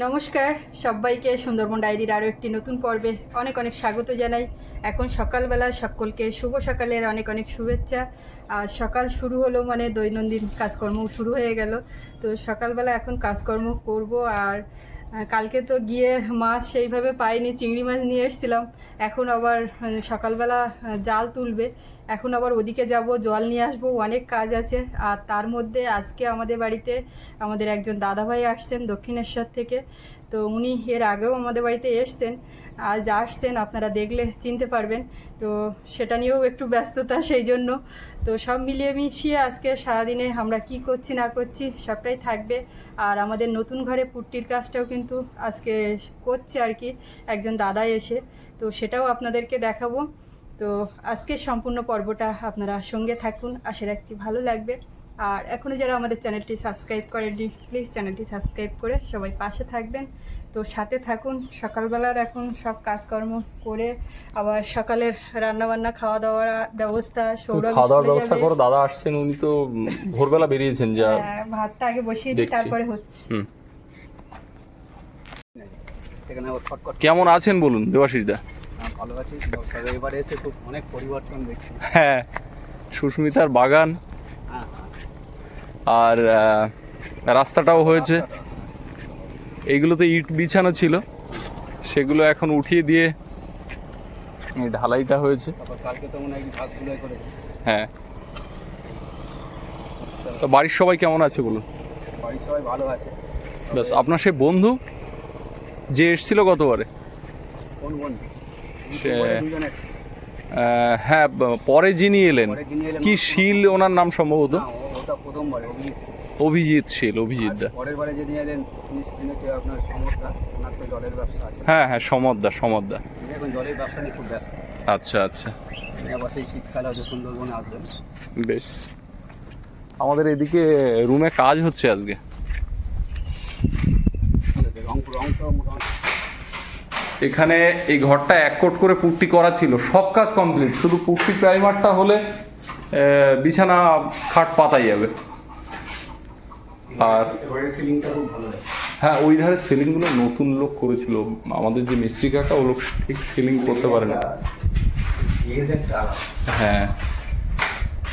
নমস্কার, সবাইকে সুন্দরবন ডায়েরির আরও একটি নতুন পর্বে অনেক অনেক স্বাগত জানাই। এখন সকালবেলা সকলকে শুভ সকালের অনেক অনেক শুভেচ্ছা। আর সকাল শুরু হলো মানে দৈনন্দিন কাজকর্ম শুরু হয়ে গেল। তো সকালবেলা এখন কাজকর্ম করব আর কালকে তো গিয়ে মাছ সেইভাবে পাইনি, চিংড়ি মাছ নিয়ে এসেছিলাম। এখন আবার সকালবেলা জাল তুলবে। এখন আবার ওদিকে যাব, জল নিয়ে আসব, অনেক কাজ আছে। আর তার মধ্যে আজকে আমাদের বাড়িতে আমাদের একজন দাদাভাই আসছেন দক্ষিণেশ্বর থেকে। তো উনি এর আগেও আমাদের বাড়িতে এসছেন, আজ আসছেন, আপনারা দেখলে চিনতে পারবেন। তো সেটা নিয়েও একটু ব্যস্ততা সেই জন্য। তো সব মিলিয়ে মিশিয়ে আজকে সারাদিনে আমরা কি করছি, না করছি, সবটাই থাকবে। আর আমাদের নতুন ঘরে পুট্টির কাজটাও কিন্তু আজকে করছে আর কি, একজন দাদা এসে। তো সেটাও আপনাদেরকে দেখাবো। তো আজকের সম্পূর্ণ পর্বটা আপনারা সঙ্গে থাকুন, আশা রাখছি ভালো লাগবে। আর এখনও যারা আমাদের চ্যানেলটি সাবস্ক্রাইব করেননি প্লিজ চ্যানেলটি সাবস্ক্রাইব করে সবাই পাশে থাকবেন। তো সাথে থাকুন সকালবেলার এখন সব কাজকর্ম করে আবার সকালের রান্নাবান্না খাওয়া দাওয়ার ব্যবস্থা সৌরভ খাওয়া দাওয়ার ব্যবস্থা যাবে। করো দাদা আসছেন উনি তো ভোরবেলা বেরিয়েছেন যা হ্যাঁ, ভাতটা আগে বসিয়ে দিই তারপরে হচ্ছে। এখানে কেমন আছেন বলুন দেবাশিস দা? আহ, ভালো আছি। এবারে এসে খুব অনেক পরিবর্তন দেখছি। হ্যাঁ সুস্মিতার বাগান। হ্যাঁ। আর রাস্তাটাও হয়েছে। এইগুলোতে ইট বিছানো ছিল। সেগুলো এখন উঠিয়ে দিয়ে ঢালাইটা হয়েছে। তো মনে হয়। তো বাড়ির সবাই কেমন আছে বলুন? বাড়ির সবাই ভালো আছে ব্যাস আপনার সেই বন্ধু যে এসছিল গতবারে? হ্যাঁ পরে যিনি এলেন। পরে যিনি এলেন কি শিল ওনার নাম সম্ভবত? ও- অভিজিৎ শীল অভিজিৎ দা। পরের বারে যিনি এলেন তিনি আপনার সমস্যা ওনার তো জলের ব্যবসা আছে। হ্যাঁ হ্যাঁ সমদ্দা সমদ্দা এখন জলের ব্যবসা নিয়ে খুব ব্যস্ত। আচ্ছা আচ্ছা। আবার সেই শীতকালে হয়তো সুন্দরবনে আসবেন। বেশ। আমাদের এদিকে রুমে কাজ হচ্ছে আজকে। এখানে এই ঘরটা এক কোট করে পুট্টি করা ছিল। সব কাজ কমপ্লিট। শুধু পুট্টি প্রাইমারটা হলে বিছানা খাট পাতাই যাবে। আর হ্যাঁ ওই ধারে সিলিংগুলো নতুন লোক করেছিল। আমাদের যে মিস্ত্রি কাকা ও লোক ঠিক সিলিং করতে পারে না। হ্যাঁ।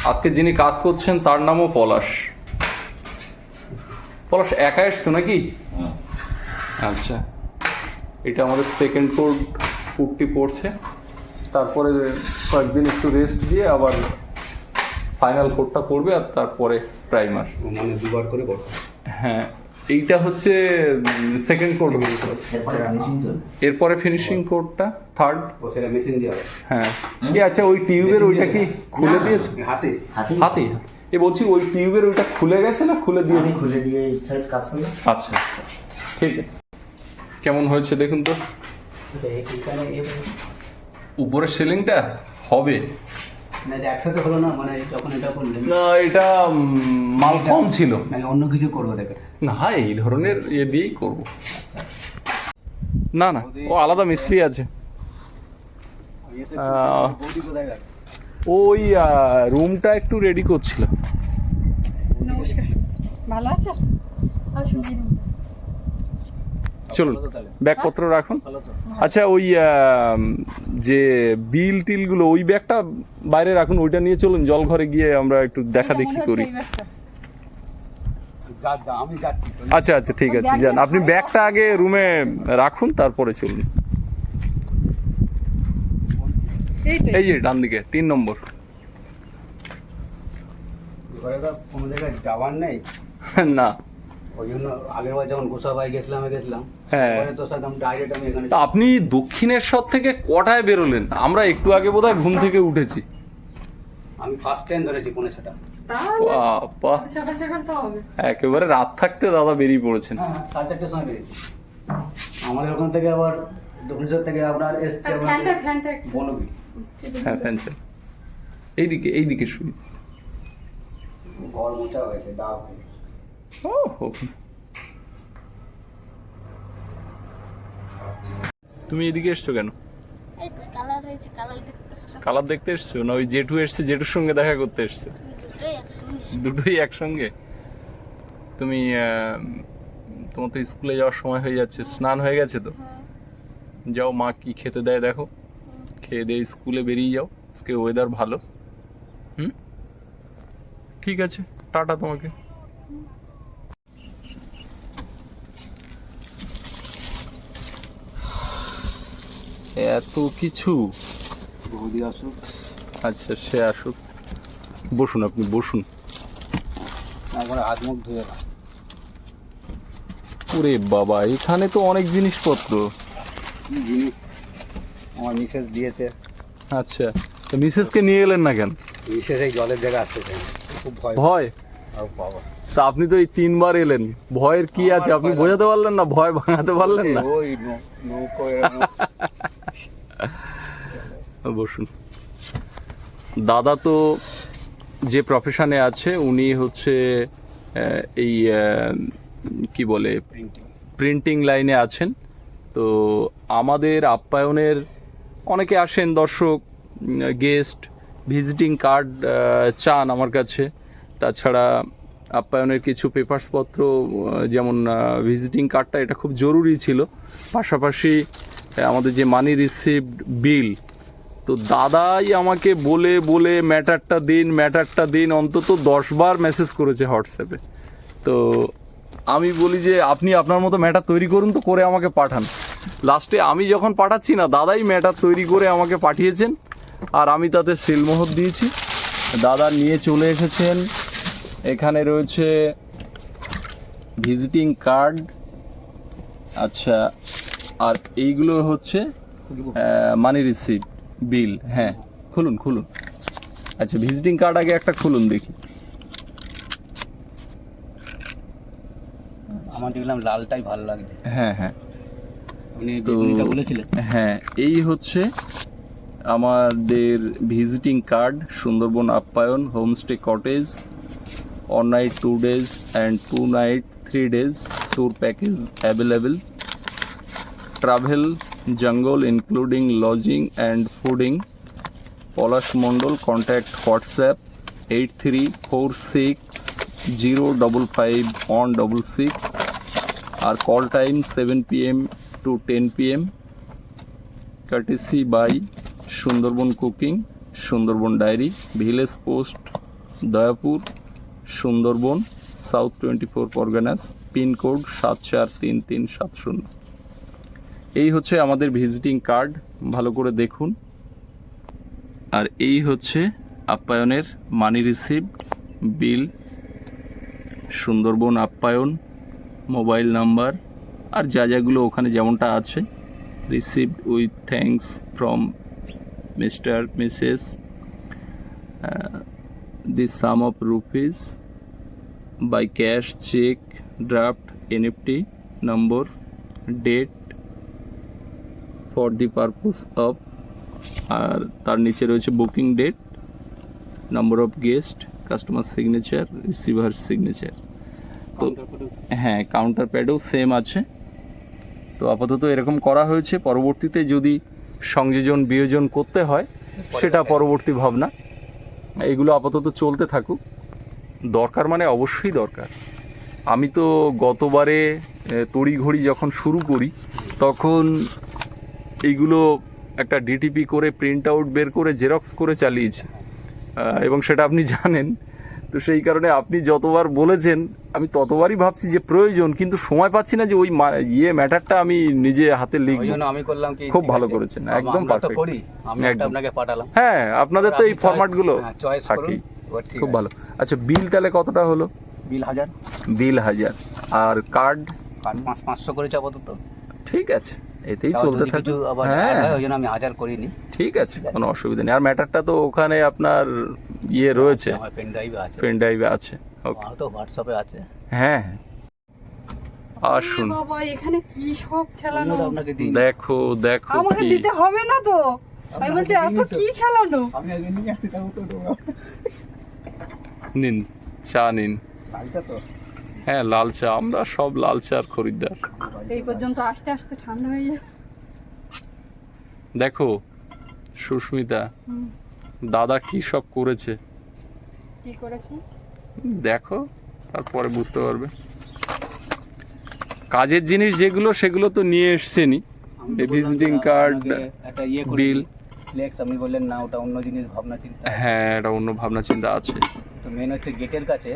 আজকে যিনি কাজ করছেন তার নামও পলাশ। পলাশ একা এসছো নাকি? আচ্ছা। এটা আমাদের সেকেন্ড কোড ফুটটি পড়ছে। তারপরে কয়েকদিন একটু রেস্ট দিয়ে আবার ফাইনাল কোডটা করবে আর তারপরে প্রাইমার মানে দুবার করে করতে হ্যাঁ এইটা হচ্ছে সেকেন্ড কোড এরপরে ফিনিশিং কোডটা থার্ড সেটা মেশিন দিয়ে হ্যাঁ। এ আচ্ছা ওই টিউবের ওইটা কি খুলে দিয়েছে? হাতে। হাতে? এ বলছি ওই টিউবের ওইটা খুলে গেছে না খুলে দিয়েছে? খুলে দিয়ে এই সাইড কাজ করলাম। আচ্ছা আচ্ছা ঠিক আছে। কেমন হয়েছে দেখুন তো। উপরের সিলিংটা হবে। একসাথে হলো না মানে যখন এটা করলেন না এটা মাল কম ছিল। নাকি অন্য কিছু করব দেখে। না এই ধরনের ইয়ে দিয়েই করব। না না ও আলাদা মিস্ত্রি আছে। ওই রুমটা একটু রেডি করছিল। নমস্কার। ভালো আছো। চলুন ব্যাগপত্র রাখুন। আচ্ছা ওই যে বিল টিলগুলো ওই ব্যাগটা বাইরে রাখুন ওইটা নিয়ে চলুন জল ঘরে গিয়ে আমরা একটু দেখা দেখি করি। আচ্ছা আচ্ছা ঠিক আছে যান। আপনি ব্যাগটা আগে রুমে রাখুন তারপরে চলুন। এই যে ডান দিকে তিন নম্বর। না। ওই জন্য আগের বার যখন গোসাবাই গেছিলাম গেছিলাম। হ্যাঁ। তো ডাইরেক্ট আমি এখানে তা আপনি দক্ষিণেশ্বর থেকে কটায় বেরোলেন? আমরা একটু আগে বোধহয় ঘুম থেকে উঠেছি। আমি ফার্স্ট টাইম ধরেছি পৌনে ছটা। বাবা। সকাল সকাল তো হবে। একেবারে রাত থাকতে দাদা বেরিয়ে পড়েছেন। হ্যাঁ হ্যাঁ, সাড়ে চারটের সময় বেরিয়েছি। আমাদের ওখান থেকে আবার দক্ষিণেশ্বর থেকে আপনার এসছে বনবি হ্যাঁ ফ্যানসেল এইদিকে এইদিকে সুইচ ঘর মোছা হয়েছে হয়ে। তুমি এদিকে এসছো কেন? কালার দেখতে আসলাম। কালার দেখতে এসছো? না ওই জেঠু এসছে জেঠুর সঙ্গে দেখা করতে এসছো। দুটোই একসঙ্গে তুমি তোমার তো স্কুলে যাওয়ার সময় হয়ে যাচ্ছে স্নান হয়ে গেছে তো? হ্যাঁ। যাও মা কি খেতে দেয় দেখো। খেয়ে দিয়ে স্কুলে বেরিয়ে যাও আজকে ওয়েদার ভালো। হুম? ঠিক আছে টাটা তোমাকে। এত কিছু? বৌদি আসুক। আচ্ছা সে আসুক। বসুন আপনি বসুন। একবার হাত মুখ ধুয়ে ওরে বাবা এখানে তো অনেক জিনিসপত্র। জিনিস? আমার মিসেস দিয়েছে। আচ্ছা তো মিসেসকে নিয়ে এলেন না কেন? মিসেস এই জলের জায়গা আসতে খুব ভয় ভয়? বাবা। তা আপনি তো এই তিনবার এলেন। ভয়ের কি আছে? আপনি বোঝাতে পারলেন না? ভয় ভাঙাতে পারলেন না? ওই নৌকো বসুন। দাদা তো যে প্রফেশনে আছে উনি হচ্ছে এই কি বলে? প্রিন্টিং লাইনে আছেন। তো আমাদের আপ্যায়নের অনেকে আসেন দর্শক গেস্ট ভিজিটিং কার্ড চান আমার কাছে। তাছাড়া আপ্যায়নের কিছু পেপারসপত্র যেমন ভিজিটিং কার্ডটা এটা খুব জরুরি ছিল। পাশাপাশি আমাদের যে মানি রিসিভড বিল তো দাদাই আমাকে বলে বলে ম্যাটারটা দিন ম্যাটারটা দিন, অন্তত দশবার মেসেজ করেছে হোয়াটসঅ্যাপে। তো আমি বলি যে, আপনি আপনার মতো ম্যাটার তৈরি করুন তো, করে আমাকে পাঠান। লাস্টে আমি যখন পাঠাচ্ছি না, দাদাই ম্যাটার তৈরি করে আমাকে পাঠিয়েছেন, আর আমি তাতে সিলমোহর দিয়েছি। দাদা নিয়ে চলে এসেছেন। এখানে রয়েছে ভিজিটিং কার্ড আচ্ছা আর এইগুলো হচ্ছে মানি রিসিভ বিল হ্যাঁ খুলুন খুলুন। আচ্ছা ভিজিটিং কার্ড আগে একটা খুলুন দেখি। আমার দেখলাম লালটাই ভালো লাগছে। হ্যাঁ হ্যাঁ। বলেছিলেন। হ্যাঁ এই হচ্ছে আমাদের ভিজিটিং কার্ড সুন্দরবন আপ্যায়ন homestay cottage one night two days and two night three days tour package available travel jungle including lodging and fooding Palash Mondal contact WhatsApp eight three four six zero double five one double six R call time seven P M to ten P M courtesy by Sundarban cooking Sundarban diary village post Dayapur Sundarban south twenty four Parganas pin code সাত চার তিন তিন সাত শূন্য এই হচ্ছে আমাদের visiting card, ভালো করে দেখুন। আর এই হচ্ছে আপ্যায়নের মানি রিসিভড বিল, সুন্দরবন আপ্যায়ন, মোবাইল নাম্বার, আর যা যাগুলো ওখানে যেমনটা আছে, received with thanks from mister Mrs the sum of rupees by cash cheque draft NFT number number date for the of আর তার নিচে রয়েছে booking date number of guest customer signature receiver signature. তো হ্যাঁ counter প্যাডেও same আছে। তো আপাতত এরকম করা হয়েছে পরবর্তীতে যদি সংযোজন বিয়োজন করতে হয় সেটা পরবর্তী ভাবনা। এগুলো আপাতত চলতে থাকুক। দরকার মানে অবশ্যই দরকার। আমি তো গতবারে তড়িঘড়ি যখন শুরু করি তখন এইগুলো একটা ডিটিপি করে প্রিন্ট আউট বের করে জেরক্স করে চালিয়েছে। এবং সেটা আপনি জানেন। তো সেই কারণে আপনি যতবার বলেছেন আমি ততবারই ভাবছি যে প্রয়োজন কিন্তু সময় পাচ্ছি না যে ওই ইয়ে ম্যাটারটা আমি নিজে হাতে লিখব। আমি করলাম কি খুব ভালো করেছেন, একদম তো perfect। করি আমি একটা আপনাকে পাঠালাম। হ্যাঁ আপনাদের তো এই ফরম্যাটগুলো হ্যাঁ, choice করুন। খুব ভালো। আচ্ছা বিল তাহলে কতটা হলো? বিল হাজার। বিল হাজার। আর কার্ড আর পাঁচ পাঁচশো করেছে আপাতত ঠিক আছে। এতেই চলতে থাকে। আবার হ্যাঁ। ওই জন্য আমি হাজার করিনি। ঠিক আছে কোনো অসুবিধা নেই। আর ম্যাটারটা তো ওখানে আপনার ইয়ে রয়েছে। আমার পেন ড্রাইভে আছে। পেন ড্রাইভে আছে ওকে তো হোয়াটসঅ্যাপে আছে। হ্যাঁ। আসুন বাবা এখানে কি সব খেলানো? আপনাকে দিই দেখো দেখো আমাকে দিতে হবে না তো? আমি বলছি এত কি খেলানো? আমি আগে নিয়ে আসছি তাও তো নিন চা নিন। তো। হ্যাঁ লাল চা আমরা সব লাল চার খরিদ্দার। এই পর্যন্ত আস্তে আস্তে ঠান্ডা হয়ে যায়। দেখো সুস্মিতা দাদা কি সব করেছে? কি করেছি? দেখো তারপরে বুঝতে পারবে। কাজের জিনিস যেগুলো সেগুলো তো নিয়ে এসছেনই। আমি তো এই বললাম visiting যে card, আপনাকে একটা ইয়ে করে ফ্লেক্স আপনি বললেন না ওটা অন্য জিনিস ভাবনা চিন্তা। হ্যাঁ এটা অন্য ভাবনা চিন্তা আছে। তো মেন হচ্ছে গেটের কাছে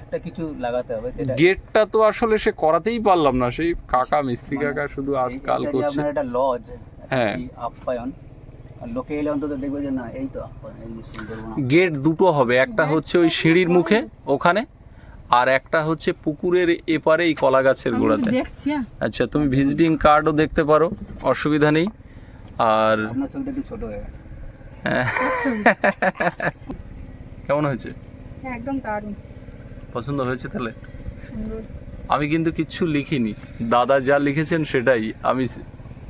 একটা কিছু লাগাতে হবে যেটা গেটটা তো আসলে সে করাতেই পারলাম না সেই কাকা মিস্ত্রি মানে কাকা শুধু আজকাল করছে। একটা লজ হ্যাঁ। আপ্যায়ন। আর লোকে এলে অন্তত দেখবে যে না এই তো গেট দুটো হবে একটা হচ্ছে ওই সিঁড়ির মুখে ওখানে আর একটা হচ্ছে পুকুরের এপারে এই কলা গাছের গোড়াতে। হ্যাঁ। আচ্ছা তুমি ভিজিটিং কার্ডও দেখতে পারো অসুবিধা নেই। আর ছোট হয়ে গেছে। কেমন হয়েছে? হ্যাঁ, একদম দারুণ। পছন্দ হয়েছে তাহলে? সুন্দর। আমি কিন্তু কিচ্ছু লিখিনি। দাদা যা লিখেছেন সেটাই আমি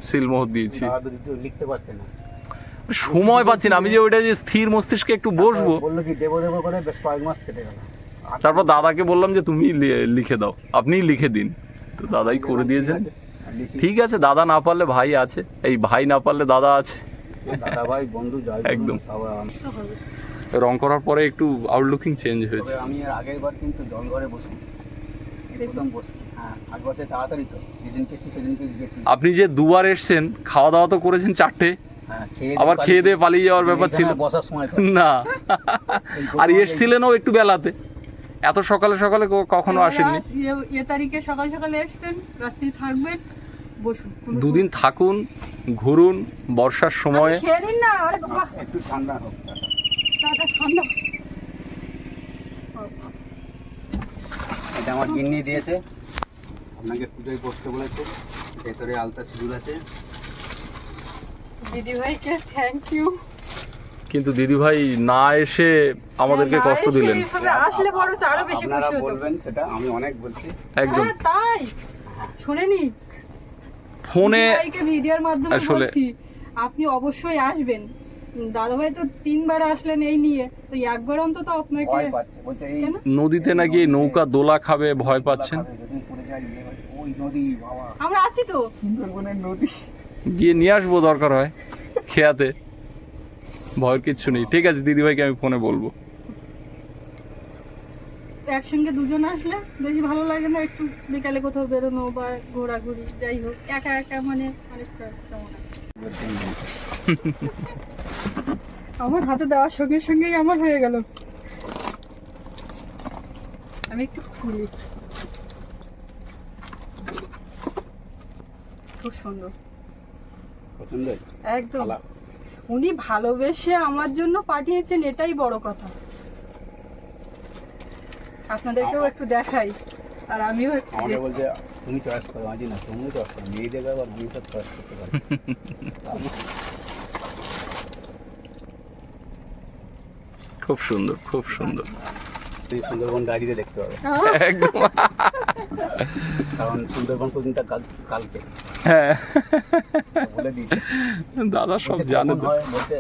সিলমোহর দিয়েছি। লিখতে পারছে না। সময় পাচ্ছি না। আমি যে ওইটা যে স্থির মস্তিষ্কে একটু বসবো। বলল কি দেবো দেবো করে বেশ কয়েক মাস কেটে গেল। তারপর দাদাকে বললাম যে তুমি লিখে দাও। আপনিই লিখে দিন। তো দাদাই করে দিয়েছেন। ঠিক আছে। দাদা না পারলে ভাই আছে। এই ভাই না পারলে দাদা আছে। দাদা ভাই বন্ধু একদম। রং করার পরে একটু আউটলুকিং চেঞ্জ হয়েছে। আমি এর আগের বার কিন্তু জল ঘরে বসি প্রথম বসছি। হ্যাঁ আগ বছর তাড়াতাড়ি তো। যেদিন গেছি সেদিনকে গেছি আপনি যে দুবার এসছেন খাওয়া দাওয়া তো করেছেন চারটে। হ্যাঁ আবার দিয়ে খেয়ে দিয়ে পালিয়ে- যাওয়ার ব্যাপার ছিল। বসার সময় না। আর এসছিলেনও একটু বেলাতে। এত সকালে সকালে কখনো আসেননি? এ- এ তারিখে সকাল সকালে এসছেন রাত্রি থাকবেন দুদিন থাকুন ঘুরুন বর্ষার সময়ে। একটু ঠান্ডা হোক। ঠান্ডা এটা আমার গিন্নি দিয়েছে। আপনাকে পুজোয় বসতে বলেছে। ভেতরে আলতা সিঁদুর আছে। দিদি ভাইকে থ্যাংক ইউ কিন্তু দিদিভাই না এসে আমাদেরকে কষ্ট দিলেন। আসলে বরং আরও বেশি খুশি বলবেন সেটা আমি অনেক বলছি। একদম। হ্যাঁ, তাই। শুনেনি ফোনে ভিডিওর মাধ্যমে বলছি আপনি অবশ্যই আসবেন। দাদাভাই তো তিনবার আসলেন এই নিয়ে। তো একবার অন্তত আপনাকে? নদীতে নাকি নৌকা দোলা খাবে ভয় পাচ্ছেন? ইয়ে ওই নদী বাবা। আমরা আছি তো। সুন্দরবনের নদী। গিয়ে নিয়ে আসব দরকার হয় খেয়াতে। ভয়ের কিচ্ছু নেই। ঠিক আছে দিদিভাইকে আমি ফোনে বলব। একসঙ্গে দুজন আসলে বেশি ভালো লাগে না একটু বিকালে কোথাও বেরোনো বা ঘোরাঘুরি যাই হোক একা একা মানে অনেকটা কেমন। আমার হাতে দেওয়ার সঙ্গে সঙ্গেই আমার হয়ে গেল। আমি একটু খুলি। খুব সুন্দর। একদম। উনি ভালোবেসে আমার জন্য পাঠিয়েছেন এটাই বড় কথা। আপনাদেরকেও একটু দেখাই আর আমিও আমাকে বলছে তুমি চয়েস করো মাঝি না তুমি চয়েস করো মেয়েদের আবার আমি সব চয়েস করতে পারি। খুব সুন্দর খুব সুন্দর। সুন্দরবন ডায়েরিতে দেখতে পাবে একদম। কারণ সুন্দরবন কালকে। হ্যাঁ। বলে দিয়েছি। দাদা সব জানে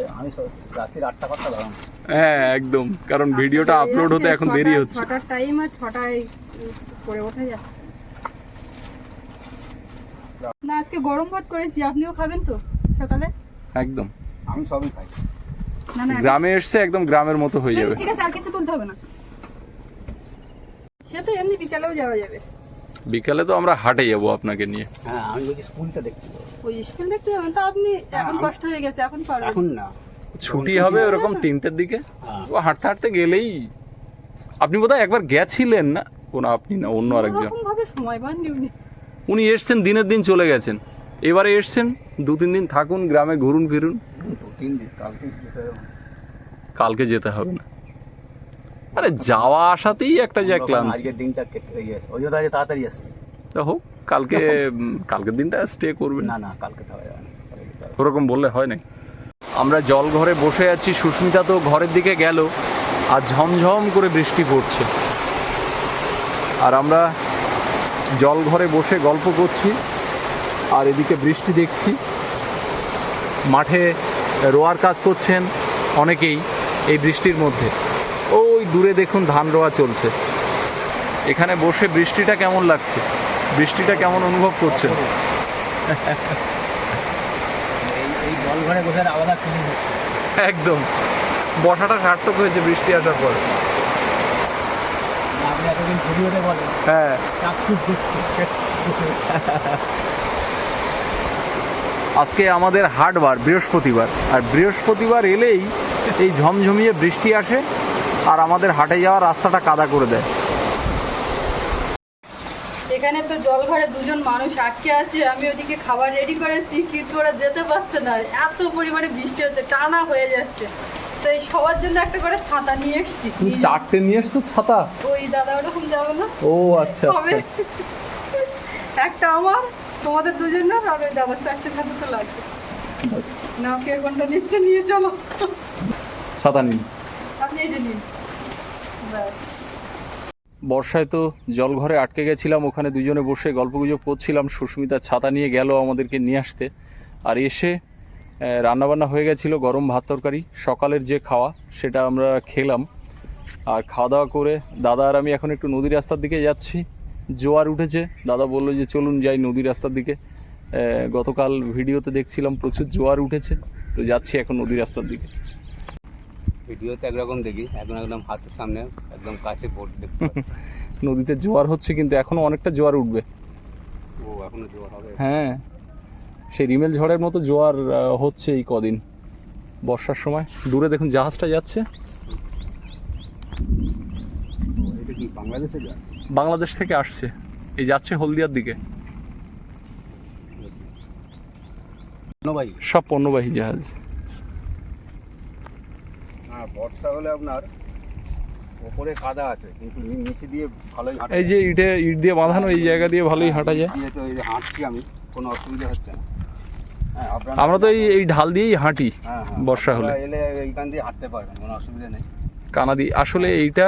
আমি রাত্রির আটটা দাঁড়ানো হ্যাঁ একদম। কারণ ভিডিওটা আপলোড হতে এখন ছটা- দেরি হচ্ছে। ছটার টাইম আর ছটায় করে ওঠা যাচ্ছে। না আজকে গরম ভাত করেছি। আপনিও খাবেন তো সকালে? একদম। আমি সবই খাই। গ্রামে এসছে একদম গ্রামের মতো হয়ে যাবে। ঠিক আছে আর কিছু তুলতে হবে না। সে তো এমনি বিকালেও যাওয়া যাবে। বিকালে তো আমরা হাটে যাব আপনাকে নিয়ে। হ্যাঁ আমি বলছি স্কুলটা দেখতে ওই স্কুল দেখতে যাবেন? তা আপনি এখন কষ্ট হয়ে গেছে এখন পারবেন। এখন না। ছুটি হবে ওরকম তিনটের দিকে? হ্যাঁ। ও হাঁটতে হাঁটতে গেলেই। আপনি বোধহয় একবার গেছিলেন না? কোন আপনি না অন্য আরেকজন। ভাবে সময় পাননি উনি? উনি এসছেন দিনের দিন চলে গেছেন। এবারে এসছেন দু তিন দিন থাকুন গ্রামে ঘুরুন ফিরুন। দু তিন দিন কালকে যেতে হবে। কালকে যেতে হবে না। আরে যাওয়া আসাতেই একটা যে ক্লান্ত। আজকের দিনটা কেটে গেছে। ওই জন্য তাড়াতাড়ি এসছি। তা হোক কালকে কালকের দিনটা স্টে করবেন। না না কালকে। ওরকম বললে হয় না আমরা জল ঘরে বসে আছি সুস্মিতা তো ঘরের দিকে গেল আর ঝমঝম করে বৃষ্টি পড়ছে। আর আমরা জল ঘরে বসে গল্প করছি। আর এদিকে বৃষ্টি দেখছি। মাঠে রোয়ার কাজ করছেন অনেকেই এই বৃষ্টির মধ্যে। ওই দূরে দেখুন ধান রোয়া চলছে। এখানে বসে বৃষ্টিটা কেমন লাগছে? বৃষ্টিটা কেমন অনুভব করছেন? একদম। বসাটা সার্থক হয়েছে বৃষ্টি আসার পর। আপনি এতদিন ভিডিওতে বলেন হ্যাঁ। আজকে আমাদের হাটবার বৃহস্পতিবার। আর বৃহস্পতিবার এলেই এই ঝমঝমিয়ে বৃষ্টি আসে আর আমাদের হাটে যাওয়ার রাস্তাটা কাদা করে দেয়। এখানে তো জল ঘরে দুজন মানুষ আটকে আছে আমি ওদিকে খাবার রেডি করেছি কিন্তু ওরা যেতে পারছে না। এত পরিমাণে বৃষ্টি হচ্ছে টানা হয়ে যাচ্ছে। তো এই সবার জন্য একটা করে ছাতা নিয়ে এসেছি। চারটে নিয়ে এসছো ছাতা? ওই দাদা ওরকম যাবে না? ও আচ্ছা আচ্ছা। একটা আমার তোমাদের দুজনের আর ওই দাদার চারটে ছাতা তো লাগবে। নাও কে কোনটা নিচ্ছে নিয়ে চলো। ছাতা নিন। আপনি এটা নিন। বর্ষায় তো জল ঘরে আটকে গেছিলাম ওখানে দুজনে বসে গল্পগুজব করছিলাম সুস্মিতা ছাতা নিয়ে গেল আমাদেরকে নিয়ে আসতে। আর এসে রান্নাবান্না হয়ে গেছিল গরম ভাত তরকারি সকালের যে খাওয়া সেটা আমরা খেলাম। আর খাওয়া দাওয়া করে দাদা আর আমি এখন একটু নদী রাস্তার দিকে যাচ্ছি। জোয়ার উঠেছে। দাদা বলল যে চলুন যাই নদী রাস্তার দিকে। গতকাল ভিডিওতে দেখছিলাম প্রচুর জোয়ার উঠেছে তো যাচ্ছি এখন নদী রাস্তার দিকে। ভিডিওতে একরকম দেখি এখন একদম হাতের সামনে একদম কাছে বোট দেখতে নদীতে জোয়ার হচ্ছে কিন্তু এখনও অনেকটা জোয়ার উঠবে। ও এখনও জোয়ার হবে? হ্যাঁ সেই রিমেল ঝড়ের মতো জোয়ার হচ্ছে এই কদিন। বর্ষার সময়। দূরে দেখুন জাহাজটা যাচ্ছে। এটা কি বাংলাদেশে যায় বাংলাদেশ থেকে আসছে। এই যাচ্ছে হলদিয়ার দিকে। সব পণ্যবাহী জাহাজ। হ্যাঁ বর্ষা হলে আপনার ওপরে কাদা আছে কিন্তু নিচে দিয়ে ভালোই এই যে ইটে ইট দিয়ে বাঁধানো এই জায়গা দিয়ে ভালোই হাঁটা যায়। তো এই হাঁটছি আমি কোনো অসুবিধা হচ্ছে না। হ্যাঁ আমরা তো এই এই ঢাল দিয়েই হাঁটি হ্যাঁ হ্যাঁ বর্ষা হলে। এলে এইখান দিয়ে হাঁটতে পারবেন কোনো অসুবিধা নেই। কানা দিয়ে আসলে এইটা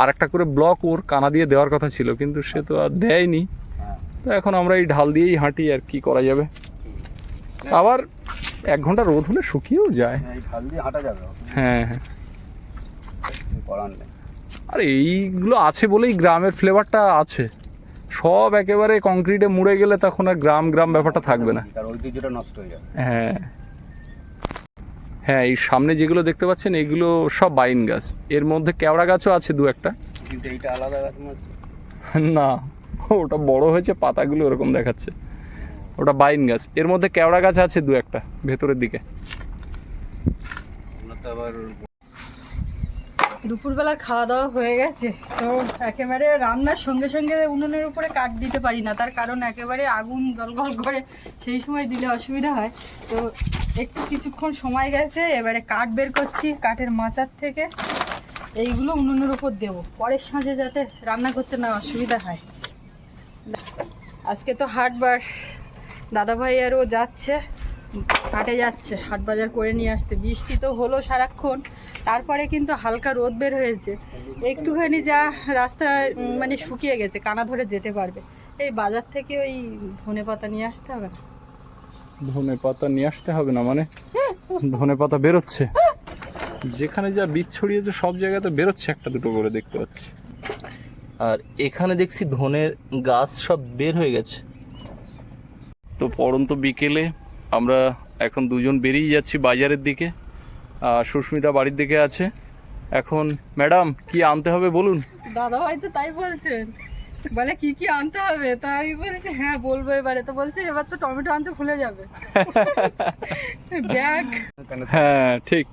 আর একটা করে ব্লক ওর কানা দিয়ে দেওয়ার কথা ছিল কিন্তু সে তো আর দেয়নি। হ্যাঁ তো এখন আমরা এই ঢাল দিয়েই হাঁটি আর কি করা যাবে। আবার এক ঘণ্টা রোদ হলে শুকিয়েও যায়। হ্যাঁ হ্যাঁ কিছু আর এইগুলো আছে বলেই গ্রামের ফ্লেভারটা আছে। সব একেবারে কংক্রিটে মুড়ে গেলে তখন আর গ্রাম গ্রাম ব্যাপারটা থাকবে না। হয়ে। হ্যাঁ এই সামনে যেগুলো দেখতে পাচ্ছেন এগুলো সব বাইন গাছ। এর মধ্যে কেওড়া গাছও আছে দু একটা। কিন্তু এইটা আলাদা গাছ না ওটা বড় হয়েছে পাতাগুলো ওরকম দেখাচ্ছে। ওটা বাইন গাছ। এর মধ্যে কেওড়া গাছ আছে দু একটা ভেতরের দিকে। আবার দুপুরবেলার খাওয়া দাওয়া হয়ে গেছে, তো একেবারে রান্নার সঙ্গে সঙ্গে উনুনের উপরে কাঠ দিতে পারি না। তার কারণ একেবারে আগুন গলগল করে সেই সময় দিলে অসুবিধা হয়। তো একটু কিছুক্ষণ সময় গেছে, এবারে কাঠ বের করছি, কাঠের মাচার থেকে। এইগুলো উনুনের উপর দেবো। পরের সাঁঝে যাতে রান্না করতে না অসুবিধা হয়। আজকে তো হাটবার, দাদাভাই আরও যাচ্ছে। হাটে যাচ্ছে হাট বাজার করে নিয়ে আসতে। বৃষ্টি তো হলো সারাক্ষণ তারপরে কিন্তু হালকা রোদ বের হয়েছে। একটুখানি যা রাস্তা উম, মানে শুকিয়ে গেছে কানা ধরে যেতে পারবে। এই বাজার থেকে ওই ধনে পাতা নিয়ে আসতে হবে না? ধনে পাতা নিয়ে আসতে হবে না মানে? ধনে পাতা বেরোচ্ছে? যেখানে যা বীজ ছড়িয়েছে সব জায়গাতে বেরোচ্ছে একটা দুটো করে দেখতে পাচ্ছি। আর এখানে দেখছি ধনের গাছ সব বের হয়ে গেছে। তো পড়ন্ত বিকেলে আমরা এখন দুজন বেরিয়ে যাচ্ছি বাজারের দিকে আর সুস্মিতা বাড়ির দিকে আছে। এখন ম্যাডাম কি আনতে হবে বলুন? দাদা ভাই তো তাই বলছেন বলে কি কি আনতে হবে? তা আমি বলছি হ্যাঁ বলব এবারে। তো বলছে এবার তো টমেটো আনতে ভুলে যাবে। ব্যাগ হ্যাঁ ঠিক।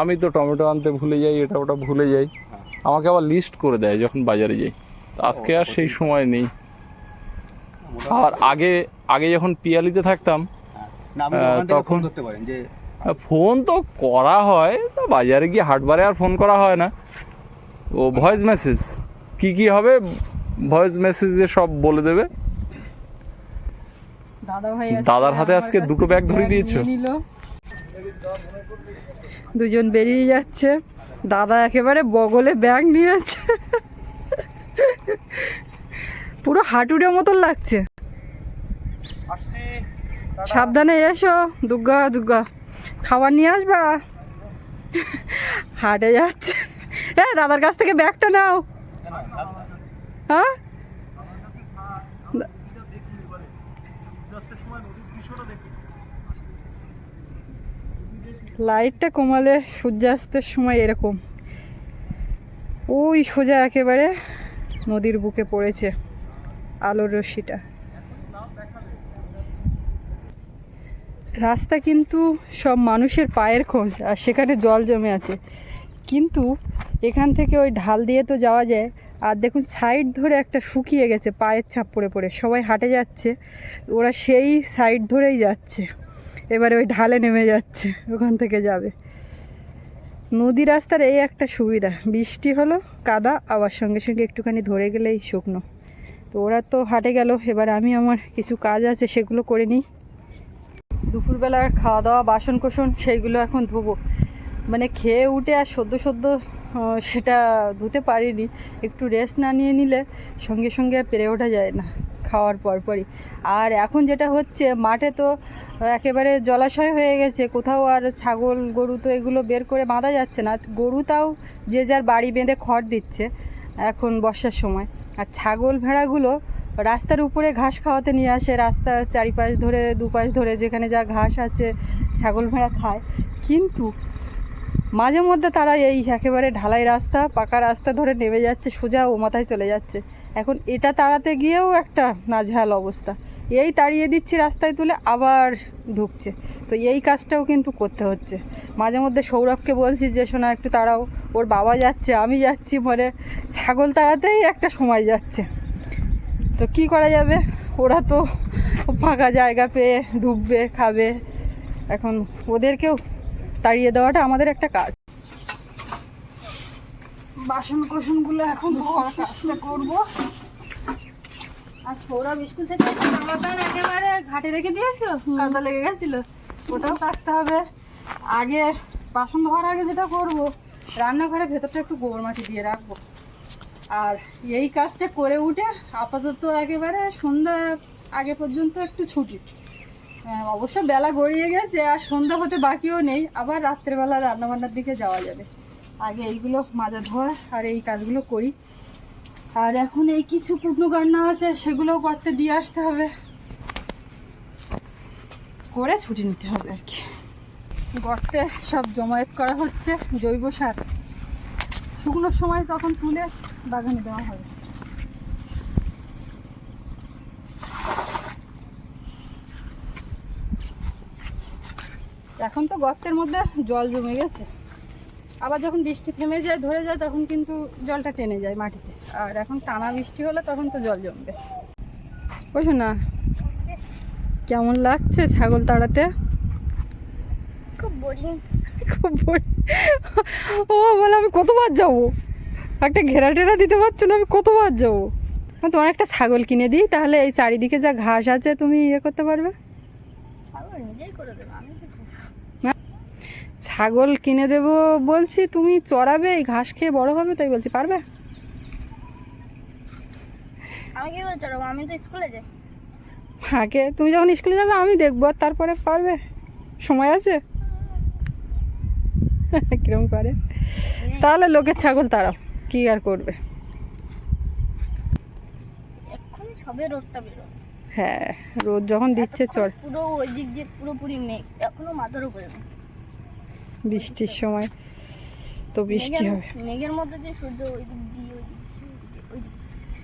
আমি তো টমেটো আনতে ভুলে যাই এটা ওটা ভুলে যাই। আমাকে আবার লিস্ট করে দেয় যখন বাজারে যাই। আজকে আর সেই সময় নেই। আর আগে আগে যখন পিয়ালিতে থাকতাম তখন- করতে পারেন যে ফোন তো করা হয় তা বাজারে গিয়ে হাটবারে আর ফোন করা হয় না। ও ভয়েস মেসেজ কি কি হবে ভয়েস মেসেজে সব বলে দেবে। দাদা ভাই দাদার হাতে আজকে দুটো ব্যাগ ধরিয়ে দিয়েছ? দুজন বেরিয়ে যাচ্ছে। দাদা একেবারে বগলে ব্যাগ নিয়েছে পুরো হাঁটুরের মতন লাগছে। সাবধানে এসো দুর্গা দুর্গা খাবার নিয়ে আসবা? হাটে যাচ্ছে। এ, দাদার কাছ থেকে ব্যাগটা নাও। হ্যাঁ? লাইটটা কমালে সূর্যাস্তের সময় এরকম। ওই সোজা একেবারে নদীর বুকে পড়েছে আলোর রশ্মিটা। রাস্তা কিন্তু সব মানুষের পায়ের খোঁজ, আর সেখানে জল জমে আছে। কিন্তু এখান থেকে ওই ঢাল দিয়ে তো যাওয়া যায়। আর দেখুন, সাইড ধরে একটা শুকিয়ে গেছে, পায়ের ছাপ পড়ে পড়ে, সবাই হাঁটে যাচ্ছে। ওরা সেই সাইড ধরেই যাচ্ছে। এবারে ওই ঢালে নেমে যাচ্ছে, ওখান থেকে যাবে। নদী রাস্তার এই একটা সুবিধা, বৃষ্টি হলো, কাদা, আবার সঙ্গে সঙ্গে একটুখানি ধরে গেলেই শুকনো। তো ওরা তো হাটে গেল, এবার আমি আমার কিছু কাজ আছে, সেগুলো করে নিই। দুপুরবেলার খাওয়া দাওয়া বাসন কোসন সেইগুলো এখন ধোবো। মানে খেয়ে উঠে আর সদ্য সদ্য সেটা ধুতে পারিনি। একটু রেস্ট না নিয়ে নিলে সঙ্গে সঙ্গে পেরে ওঠা যায় না খাওয়ার পরপরই। আর এখন যেটা হচ্ছে, মাঠে তো একেবারে জলাশয় হয়ে গেছে, কোথাও আর ছাগল, গরু তো এগুলো বের করে বাঁধা যাচ্ছে না। গরু তাও যে যার বাড়ি বেঁধে খড় দিচ্ছে এখন বর্ষার সময়। আর ছাগল ভেড়াগুলো রাস্তার উপরে ঘাস খাওয়াতে নিয়ে আসে, রাস্তার চারিপাশ ধরে, দুপাশ ধরে যেখানে যা ঘাস আছে, ছাগল ভেড়া খায়। কিন্তু মাঝে মধ্যে তারা এই একেবারে ঢালাই রাস্তা, পাকা রাস্তা ধরে নেমে যাচ্ছে, সোজা ও মাথায় চলে যাচ্ছে। এখন এটা তাড়াতে গিয়েও একটা নাজেহাল অবস্থা। এই তাড়িয়ে দিচ্ছি রাস্তায় তুলে আবার ঢুকছে। তো এই কাজটাও কিন্তু করতে হচ্ছে। মাঝে মধ্যে সৌরভকে বলছি যে, শোনা, একটু তাড়াও। ওর বাবা যাচ্ছে, আমি যাচ্ছি মানে ছাগল তাড়াতেই একটা সময় যাচ্ছে। তো কি করা যাবে? ওরা তো ফাঁকা জায়গা পেয়ে ডুববে খাবে। এখন ওদেরকেও তাড়িয়ে দেওয়াটা আমাদের একটা কাজ। বাসন কোসনগুলো এখন ধোয়ার কাজটা করব। আর সৌরভ স্কুল থেকে জামা প্যান্ট একেবারে ঘাটে রেখে দিয়েছিল কাদা লেগে গেছিল। ওটাও কাচতে হবে। আগে বাসন ধোয়ার আগে যেটা করব রান্নাঘরে ভেতরটা একটু গোবর মাটি দিয়ে রাখব। আর এই কাজটা করে উঠে আপাতত একেবারে সন্ধ্যা আগে পর্যন্ত একটু ছুটি। হ্যাঁ, অবশ্য বেলা গড়িয়ে গেছে আর সন্ধ্যা হতে বাকিও নেই আবার রাত্রেবেলা রান্নাবান্নার দিকে যাওয়া যাবে। আগে এইগুলো মাজা ধোয়া আর এই কাজগুলো করি। আর এখন এই কিছু কুটনো কান্না আছে সেগুলোও করতে দিয়ে আসতে হবে। করে ছুটি নিতে হবে আর কি। গর্তে সব জমায়েত করা হচ্ছে জৈব সার। শুকনোর সময় তখন তুলে বাগানে দেওয়া হবে এখন তো গর্তের মধ্যে জল জমে গেছে। আবার যখন বৃষ্টি থেমে যায়, ধরে যায়, তখন কিন্তু জলটা টেনে যায় মাটিতে। আর এখন টানা বৃষ্টি হলে তখন তো জল জমবে। বুঝো না। কেমন লাগছে ছাগল তাড়াতে? বোরিং খুব boring। ও বলে আমি কতবার যাব? একটা ঘেরা টেরা দিতে পারছ না আমি কতবার যাব? তোমার একটা ছাগল কিনে দিই তাহলে এই চারিদিকে যা ঘাস আছে তুমি ইয়ে করতে পারবে? ছাগল নিজেই করে দেবো আমি ছাগল কিনে দেবো বলছি তুমি চড়াবে এই ঘাস খেয়ে বড় হবে তাই বলছি পারবে? আমি কি করে চড়াবো? আমি তো স্কুলে যাই। আগে তুমি যখন স্কুলে যাবে আমি দেখব আর তারপরে পারবে? সময় আছে? কিরম পারে তাহলে লোকের ছাগল তারাও কি আর করবে? সবে রোদটা বেরো হ্যাঁ রোদ যখন দিচ্ছে চড় পুরো ওই দিক দিয়ে পুরোপুরি মেঘ এখনও মাথার উপরে বৃষ্টির সময় তো বৃষ্টি হবে। মেঘের মধ্যে দিয়ে সূর্য ওই দিক দিয়ে ওই দিক ওই দিকে- ওই দিকে চলে গেছে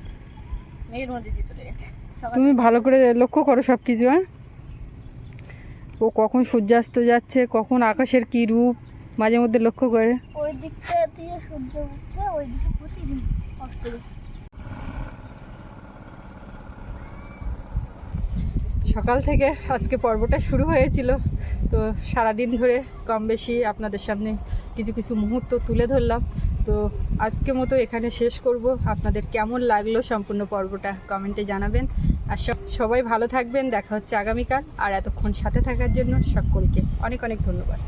মেঘের মধ্যে দিয়ে চলে গেছে। তুমি ভালো করে লক্ষ্য করো সব কিছু হ্যাঁ? ও কখন সূর্যাস্ত যাচ্ছে কখন আকাশের কি রূপ মাঝে মধ্যে লক্ষ্য করে। ওই দিকটা দিয়ে সূর্য উঠে ওই দিকে প্রতিদিন অস্ত সকাল থেকে আজকে পর্বটা শুরু হয়েছিল তো সারাদিন ধরে কম বেশি আপনাদের সামনে কিছু কিছু মুহূর্ত তুলে ধরলাম। তো আজকে মতো এখানে শেষ করব। আপনাদের কেমন লাগল সম্পূর্ণ পর্বটা কমেন্টে জানাবেন। আর সব- সবাই ভালো থাকবেন দেখা হচ্ছে আগামীকাল। আর এতক্ষণ সাথে থাকার জন্য সকলকে অনেক অনেক ধন্যবাদ।